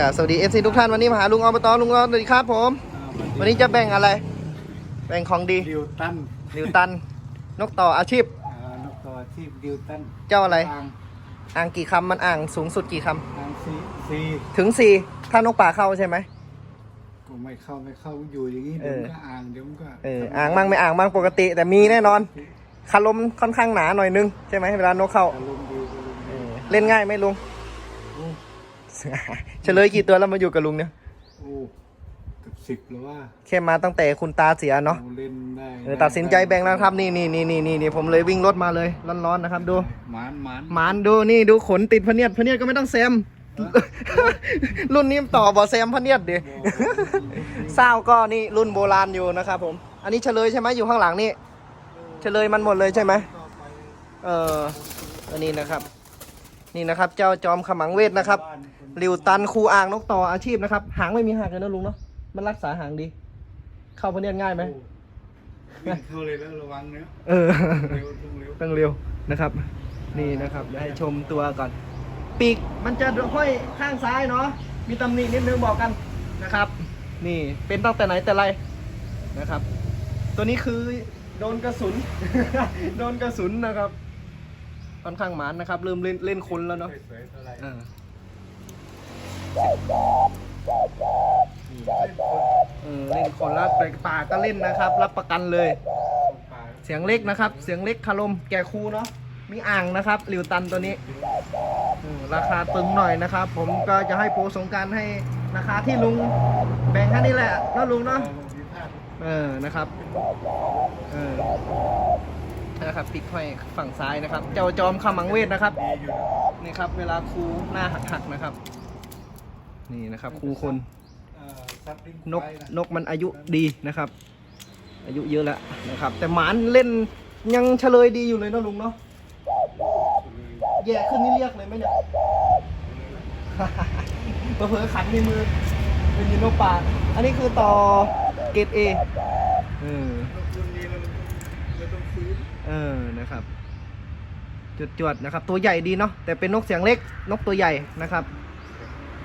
ครับกับสวัสดีเอฟซีทุกท่านวันนี้มาหาลุงอบตลุงอบตสวัสดีครับผม วันนี้จะแบ่งอะไร แบ่งของดีดิวตันลิวตัน นกต่ออาชีพ อ่านกต่อที่ดิวตันเจ้าอะไรอ่างอ่างกี่คำมันอ่างสูงสุดกี่คอ่างซีซีำถึงสี่ถ้านกป่าเข้าใช่ไหม กูไม่เข้าไม่เข้าอยู่อย่างนี้เอเดี๋ยวอ มันก็อ่างเดี๋ยวมันก็เอออ่างมั่งไม่อ่างมั่งปกติ แต่มีแน่นอนคารมค่อนข้างหนาหน่อยนึงใช่ไหมเวลานกเข้าอารมณ์ดีอารมณ์เอดีอเล่นง่ายไหมลุงโอ้ เฉลยกี่ตัวแล้วมาอยู่กับลุงเนี่ยโอ้เกับสิบแล้วว่าแค่มาตั้งแต่คุณตาเสียเนาะโอ้เล่นได้เออตัดสินใจแบ่งแล้วครับนี่นี่นี่นี่นี่นี่ผมเลยวิ่งรถมาเลยร้อนๆนะครับดูหมานหมานหมานดูนี่ดูขนติดพะเนียดพะเนียดก็ไม่ต้องแซมรุ่นนี้ต่อบอแซมพะเนียดดิเศร้าก็นี่รุ่นโบราณอยู่นะครับผม อันนี้เฉลยใช่ไหมอยู่ข้างหลังนี่เฉลยมันหมดเลยใช่ไหมเอออันนี้นะครับ นี่นะครับ เจ้าจอมขมังเวทนะครับริวตันครูอ่างนกต่ออาชีพนะครับ หางไม่มีหักเลยนะลุงเนาะมันรักษาหางดี เข้าพะเนียดง่ายไหมโอ้วิ่งเข้าเลยแล้วระวังเนี้ยเออเร็วต้องเร็วต้องเร็วนะครับ นี่นะครับเดี๋ยวให้ชมตัวก่อน ปีกมันจะห้อยข้างซ้ายเนาะมีตำหนินิดนึงบอกกันนะครับ นี่เป็นตั้งแต่ไหนแต่ไรนะครับ ตัวนี้คือโดนกระสุน โดนกระสุนนะครับ ค่อนข้างหมานนะครับ เริ่มเล่นเล่นคนแล้วเนาะสวยๆเท่าไหร่อ่าเล่นคนเออเล่นคนแล้วแต่ป่าก็เล่นนะครับ รับประกันเลยคนป่าเสียงเล็กนะครับ เสียงเล็กคารมแก่ครูเนาะมีอ่างนะครับหลิวตันตัวนี้อืมราคาตึงหน่อยนะครับ ผมก็จะให้โปรสงกรารให้ราคาที่ลุงแบ่งให้นี่แหละเนาะลุงเนาะเอามีภาพเออนะครับเออ นะครับปิดห้อยฝั่งซ้ายนะครับ เจ้าจอมขมังเวทนะครับดีอยู่นะนี่ครับ เวลาครูหน้าหักๆนะครับ นี่นะครับครูคนเอ่อซับลิงนกไฟะนกมันอายุดีนะครับ อายุเยอะแล้วนะครับ แต่หมานเล่นยังเฉลยดีอยู่เลยเนาะลุงเนาะแย่ขึ้นนี่เรียกเลยไหมเนี่ยเผลอๆขันในมือเป็นยูโนปาอันนี้คือต่อเกรดเอเออ นกรุ่นนี้เราเราต้องฟื้น เออนะครับจวดๆนะครับ ตัวใหญ่ดีเนาะแต่เป็นนกเสียงเล็กนกตัวใหญ่นะครับ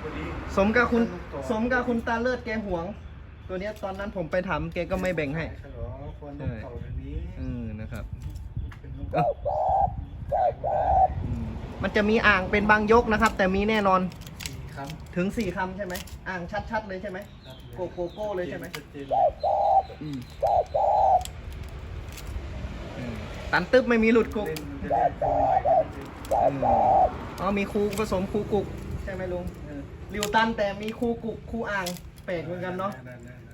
วันนี้สมกับคุณนกต่อสมกับคุณตาเลิศแกหวง ตัวเนี้ยตอนนั้นผมไปถามแกก็ไม่แบ่งให้ฉลองคนนกเต่าทางนี้เออนะครับเป็นนกเอ้าอืมมันจะมีอ่างเป็นบางยกนะครับ แต่มีแน่นอนสี่คำถึงสี่คำใช่ไหมอ่างชัดๆเลยใช่ไหมครับโกโกโก้เลยใช่ไหม ชัดเจน อืมอืม ตันตึ๊บไม่มีหลุดคุกเล่นจะเล่นตัวหน่อยก็จะอืมอ๋อมีคูผสมคูกุก ใช่ไหมลุงเออริวตันแต่มีคูกุกคูอ่างแปลกเหมือนกันเนาะ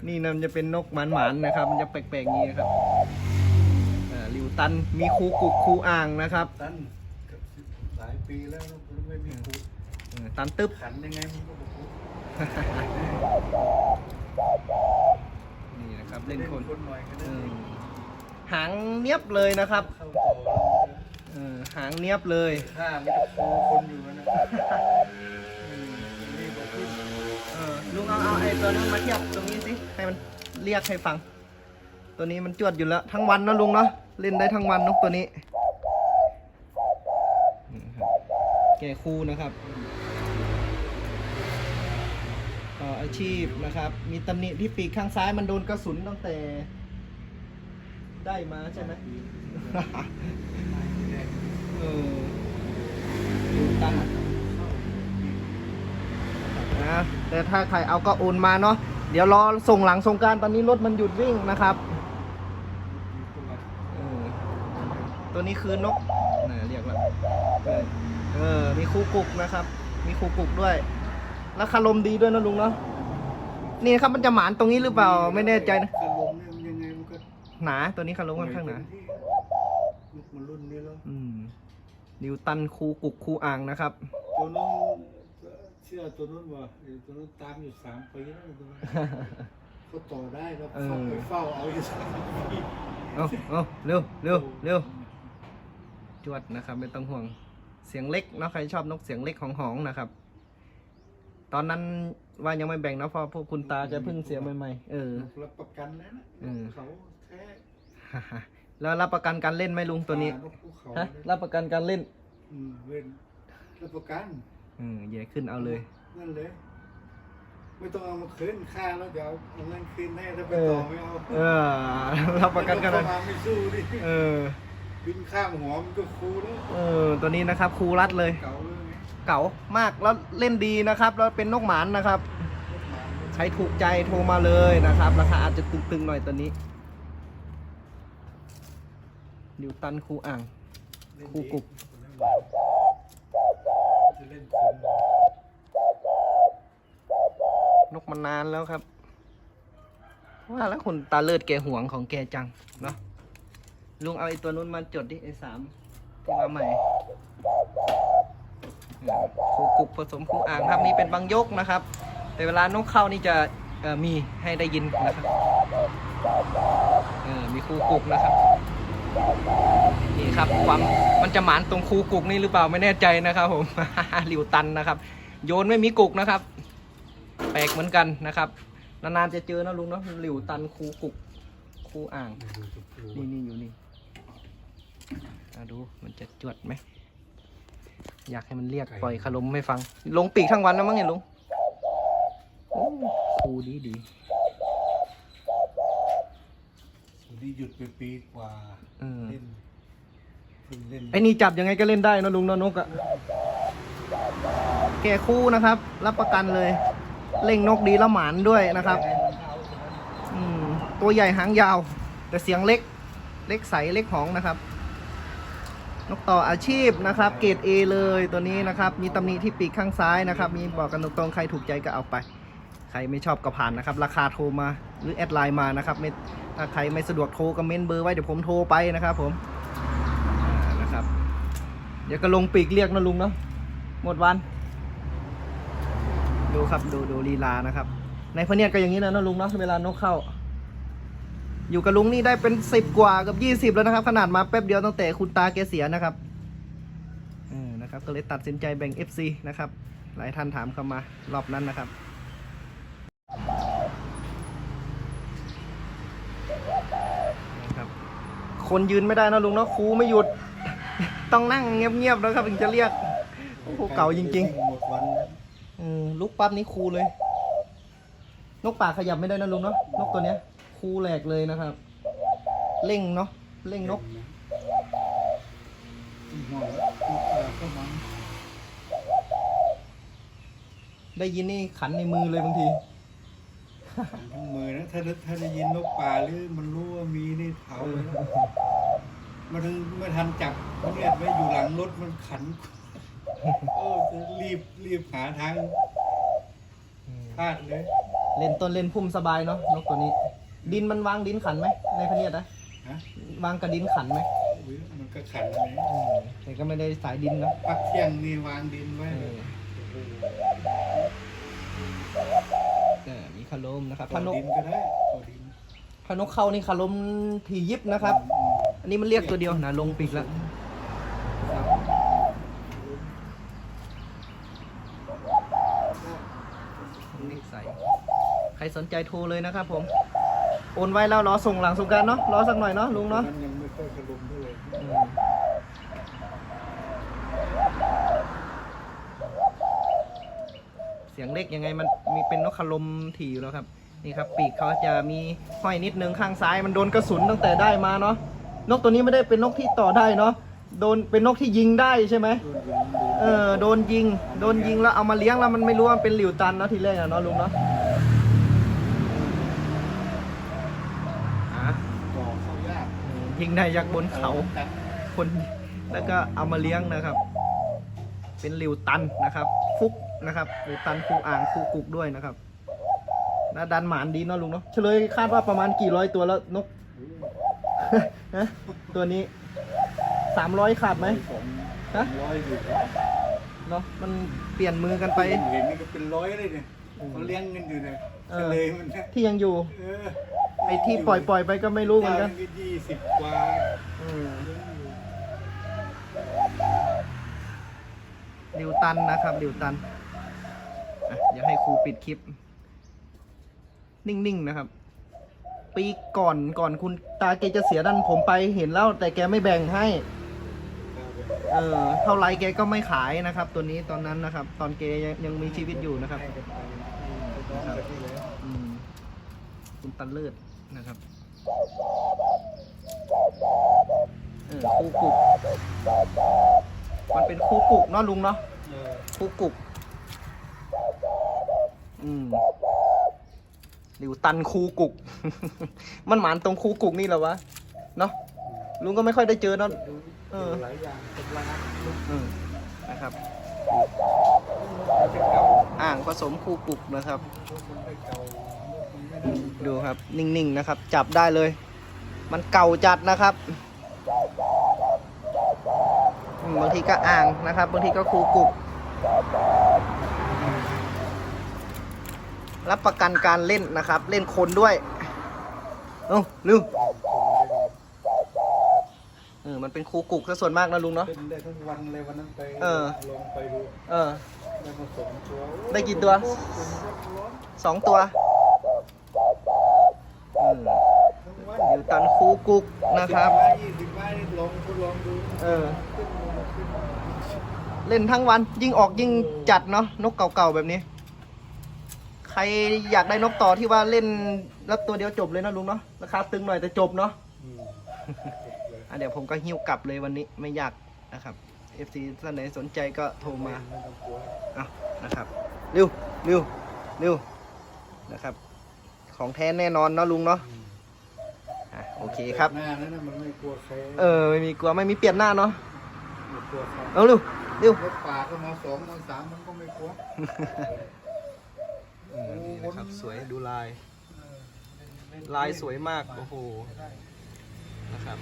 นี่นะมันจะเป็นนกหมานๆนะครับ มันจะแปลกๆอย่างนี้นะครับอ่าริวตันมีคูกุกคูอ่างนะครับตันเกือบสิบหลายปีแล้วมันไม่มีครูเออตันตึ๊บ ขันยังไงมันก็บอกครูนี่นะครับเล่นคน คนหน่อยก็เอได้อ หางเนียบเลยนะครับเข้าต่อแล้วเออหางเนียบเลยถ้าไม่ได้ครูคนอยู่นะนี่บอกครูเออลุงเอาเอาไอ้ตัวนั้นมาเทียบตรงนี้สิให้มันเรียกให้ฟัง ตัวนี้มันจวดอยู่แล้ว ทั้งวันนะลุงเนาะเล่นได้ทั้งวันนกตัวนี้นี่ครับแก่คู่นะครับต่ออาชีพนะครับ มีตำหนิที่ปีกข้างซ้ายมันโดนกระสุนตั้งแต่ ได้มาใช่ไหมเออดูตันนะแต่ถ้าใครเอาก็โอนมาเนาะเดี๋ยวรอส่งหลังสงกรารตอนนี้รถมันหยุดวิ่งนะครับเออตัวนี้คือนกน่ะเรียกว่าเออเออ มีคูกุกนะครับ มีคูกุกด้วย แล้วคารมดีด้วยนะลุงเนาะนี่ครับมันจะหมานตรงนี้หรือเปล่าไม่แน่ใจนะ หนาตัวนี้คารมค่อนข้างหนาลูกมันรุ่นนี้แล้วอืมนิวตันคูกุกคูอ่างนะครับ ตัวน้องเชื่อตัวนู้นว่าไอ้ตัวนู้นตามอยู่สามปีแล้วตัวนั้นเขาต่อได้แล้วเข้าไปเฝ้าเอาอยู่สามปีเอาเอาเร็วเร็วเร็วจวดนะครับ ไม่ต้องห่วงเสียงเล็กเนาะใครชอบนกเสียงเล็กของหองนะครับ ตอนนั้นว่ายังไม่แบ่งนะเพราะพวกคุณตาจะเพิ่งเสียใหม่ๆเออรับประกันแล้วนะอืมเขา แท้แล้วรับประกันการเล่นไหมลุงตัวนี้ป่านกภูเขาฮะเนี่ยรับประกันการเล่น อืมเว้นรับประกันอืมแย่ขึ้นเอาเลย นั่นเลยไม่ต้องเอามาคืนค่าแล้วเดี๋ยวเอาเงินคืนให้ถ้าไปต่อไม่เอาเออ รับประกันกันเลเลยมาไม่สู้ดิเออ บินข้ามหัวมันก็คูแล้วเออ ตัวนี้นะครับครูรัดเลย เก่าเลยไงเก๋ามากแล้วเล่นดีนะครับแล้วเป็นนกหมานนะครับใช้ถูกใจโทรมาเลยนะครับ ราคาอาจจะตึงๆหน่อยตัวนี้ ดิวตันครูอ่างครูกุ๊กนกมานานแล้วครับว่าแล้วคุณตาเลิศแกห่วงของแกจังเนาะลุงเอาไอ้ตัวนู้นมาจดดิไอ้สามที่มาใหม่ครูกุกผสมครูอ่างครับนี่เป็นบางยกนะครับ แต่เวลานกเข้านี่จะมีให้ได้ยินนะครับมีครูกุกนะครับ นี่ครับความมันจะหมานตรงครูกุกนี่หรือเปล่าไม่แน่ใจนะครับ ผมหลิวตันนะครับ โยนไม่มีกุกนะครับ แปลกเหมือนกันนะครับนานๆจะเจอนะลุงเนาะหลิวตันคูกุกคูอ่าง นี่นี่อยู่นี่อาดูมันจะจวดไหมอยากให้มันเรียกปล่อยคารมไม่ฟัง ลงปีกทั้งวันแล้วมั้งเนี่ยลุงโอ้ครูดีดี วันนี้ หยุดไปปีกว่าเออเล่นเพิ่งเล่นไอ้นี่จับยังไงก็เล่นได้นะลุงนะนกอะแก่คู่นะครับ รับประกันเลย เล่งนกดีแล้วหมานด้วยนะครับ อืม ตัวใหญ่หางยาว แต่เสียงเล็ก เล็กใสเล็กหองนะครับ นกต่ออาชีพนะครับ เกรด A เลยตัวนี้นะครับ มีตำหนิที่ปีกข้างซ้ายนะครับ มีบอกกันตรงๆใครถูกใจก็เอาไป ใครไม่ชอบก็ผ่านนะครับ ราคาโทรมาหรือแอดไลน์มานะครับไม่ถ้าใครไม่สะดวกโทรก็เม้นเบอร์ไว้เดี๋ยวผมโทรไปนะครับ ผมนะครับ เดี๋ยวก็ลงปีกเรียกนะลุงเนาะหมดวัน ดูครับดูดูลีลานะครับ ในพเนียดก็อย่างนี้นะนะลุงเนาะเวลานกเข้า อยู่กับลุงนี่ได้เป็นสิบกว่ากับยี่สิบแล้วนะครับ ขนาดมาแป๊บเดียวตั้งแต่คุณตาแกเสียนะครับเออนะครับก็เลยตัดสินใจแบ่ง FC นะครับ หลายท่านถามเข้ามารอบนั้นนะครับ คนยืนไม่ได้นะลุงเนาะครูไม่หยุด ต้องนั่งเงียบๆนะครับถึงจะเรียกโอ้โหเก่าจริงๆหมดวันแล้วอืมลูกปั๊บนี่คูเลย นกป่าขยับไม่ได้นะลุงเนาะนกตัวเนี้ยคูแหลกเลยนะครับ เร่งเนาะเร่งนกได้ยินนี่ขันในมือเลยบางที มือนะถ้าถ้าได้ยินนกป่าหรือมันรู้ว่ามีนี่เผาเลยนะมันถึงไม่ทันจับเนี่ยไว้อยู่หลังรถมันขันโอ้จะรีบรีบหาทางพลาดเลย เล่นต้นเล่นพุ่มสบายเนาะนกตัวนี้ ดินมันวางดินขันไหมในพะเนียดนะฮะวางกระดินขันไหมอุ๊ยมันก็ขันเลยเออแต่ก็ไม่ได้สายดินเนาะพักเที่ยงนี่วางดินไว้ เอ เลย อเออมี คาลมนะครับต่ถ้าอนกดินก็ได้ต่อดินถ้านกเข้านี่คาลมถี่ยิบนะครับ อันนี้มันเรียกตัวเดียวนะลงปีกแล้วครับนิสัยใครสนใจโทรเลยนะครับผม โอนไว้แล้วรอส่งหลังสงกรารเนาะรอสักหน่อยเนาะลุงเนาะมันยังไม่ค่อยกระลุมเท่าไหร่อืมเสียงเล็กยังไงมันมี เป็นนกขลมถี่อยู่แล้วครับนี่ครับปีกเขาจะมีห้อยนิดนึงข้างซ้ายมันโดนกระสุนตั้งแต่ได้มาเนาะนกตัวนี้ไม่ได้เป็นนกที่ต่อได้เนาะโดนเป็นนกที่ยิงได้ใช่ไหมเออโดนยิง โดนยิงแล้วเอามาเลี้ยงแล้วมันไม่รู้ว่าเป็นหลิวตันเนาะทีแรกอะเนาะลุงเนาะยิงได้ยักบนเขาคนแล้วก็เอามาเลี้ยงนะครับ เป็นหลิวตันนะครับ ฟุก นะครับหลิวตันคูอ่างคูกุกด้วยนะครับแล้วดันหมานดีเนาะลุงเนาะเฉลยคาดว่าประมาณกี่ร้อยตัวแล้วนกฮะตัวนี้สามร้อยขาดไหมสองฮะร้อยอยู่เนาะมันเปลี่ยนมือกันไปเห็นนี่ก็เป็นร้อยเลยเนี่ยเขาเลี้ยงกันอยู่เนี่ยเอทะอเลมันนะที่ยังอยู่เออไอ้ที่ปล่อยปล่อยไปก็ไม่รู้เหมือนกันเจ้ายี่สิบกว่าอืมเลี้ยงอยู่ดิวตันนะครับดิวตันอะ เดี๋ยวให้ครูปิดคลิป นิ่งๆนะครับ ปีก่อนก่อนคุณตาแกจะเสียดันผมไปเห็นแล้ว แต่แกไม่แบ่งให้ เออเท่าไรแกก็ไม่ขายนะครับ ตัวนี้ตอนนั้นนะครับ ตอนแกยังยังมีชีวิตอยู่นะครับอืมคุณตันเลิศนะครับเออคู่กุกมันเป็นคู่กุกเนาะลุงเนาะคู่กุก อืมหลิวตันคูกุก มันหมานตรงคูกุกนี่แหละวะ เนาะลุงก็ไม่ค่อยได้เจอเนาะดูเออ หลายอย่างเป็นร้านลูกอืมนะครับมันจะเก่าอ่างผสมคูกุกนะครับลูกมันไม่เก่าลูกมันไม่ได้ดูครับ นิ่งๆนะครับ จับได้เลย มันเก่าจัดนะครับอืมบางทีก็อ่างนะครับ บางทีก็คูกุกอืม รับประกันการเล่นนะครับ เล่นคนด้วย เอ้าลืมเออมันเป็นคูกุกซะส่วนมากนะลุงเนาะ เป็นได้ทั้งวันเลยวันนั้นไปเออ ลงไปดูเออ ได้มาสองตัวโอ้ได้กี่ตัวเป็นรถร้อนสองตัวอืมทั้งวันอยู่ตันคูกุกนะครับสิไม้ยี่สิบไม้นี่ลองทดลองดูเออ ขึ้นมาขึ้นมาเล่นทั้งวันยิ่งออกยิ่งจัดเนาะนกเก่าๆแบบนี้ ใครอยากได้นกต่อที่ว่าเล่นแล้วตัวเดียวจบเลยนะลุงเนาะราคาตึงหน่อยแต่จบเนาะอืมอะเดี๋ยวผมก็หิ้วกลับเลยวันนี้ไม่ยากนะครับ FC ท่านไหนสนใจก็โทรมาไม่ต้องกลัวเอานะครับเร็วเร็วเร็วนะครับ ของแท้แน่นอนเนาะลุงเนาะอะโอเคครับหน้านั้นน่ะมันไม่กลัวใครเออไม่มีกลัวไม่มีเปลี่ยนหน้าเนาะไม่กลัวใครเอาเร็วเร็ว รถป่าก็มาสองมาสามมันก็ไม่กลัว นี่นะครับ สวยดูลาย ลายสวยมาก โอ้โห นะครับ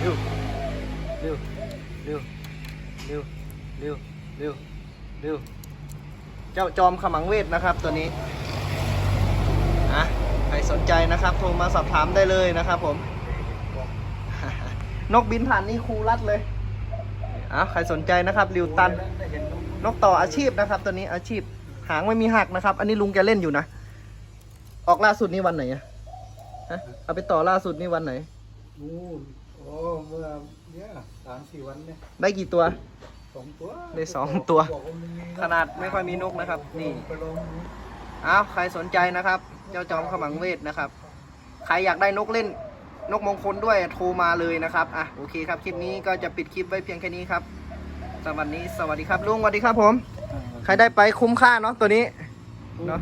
เร็วเร็วเร็วเร็วเร็วเร็วเร็วเจ้าจอมขมังเวทนะครับตัวนี้อะใครสนใจนะครับ โทรมาสอบถามได้เลยนะครับผม นกบินผ่านนี่ครูรัดเลยอะใครสนใจนะครับริวตันได้เห็นนกนกต่ออาชีพนะครับ ตัวนี้อาชีพ หางไม่มีหักนะครับ อันนี้ลุงแกเล่นอยู่นะ ออกล่าสุดนี่วันไหนอะฮะเอาไปต่อล่าสุดนี่วันไหน นู่นโอ้เมื่อเนี่ยสามสี่วันเนี่ยได้กี่ตัว สองตัวได้สองตัว บอกว่ามันมีขนาดไม่ค่อยมีนกนะครับ นี่ ไปลองดูอ้าวใครสนใจนะครับ เจ้าจอมขมังเวทนะครับ ใครอยากได้นกเล่น นกมงคลด้วยโทรมาเลยนะครับอะโอเคครับคลิปนี้ก็จะปิดคลิปไว้เพียงแค่นี้ครับสวัสดีสวัสดีครับลุงสวัสดีครับผมใค รได้ไปคุ้มค่าเนาะตัวนี้เนาะ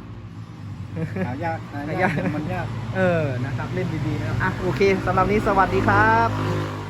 หายากหาหายายหากกมันยาก เออนะครับเล่นดีๆนะครับอะโอเคสำหรับนี้สวัสดีครับ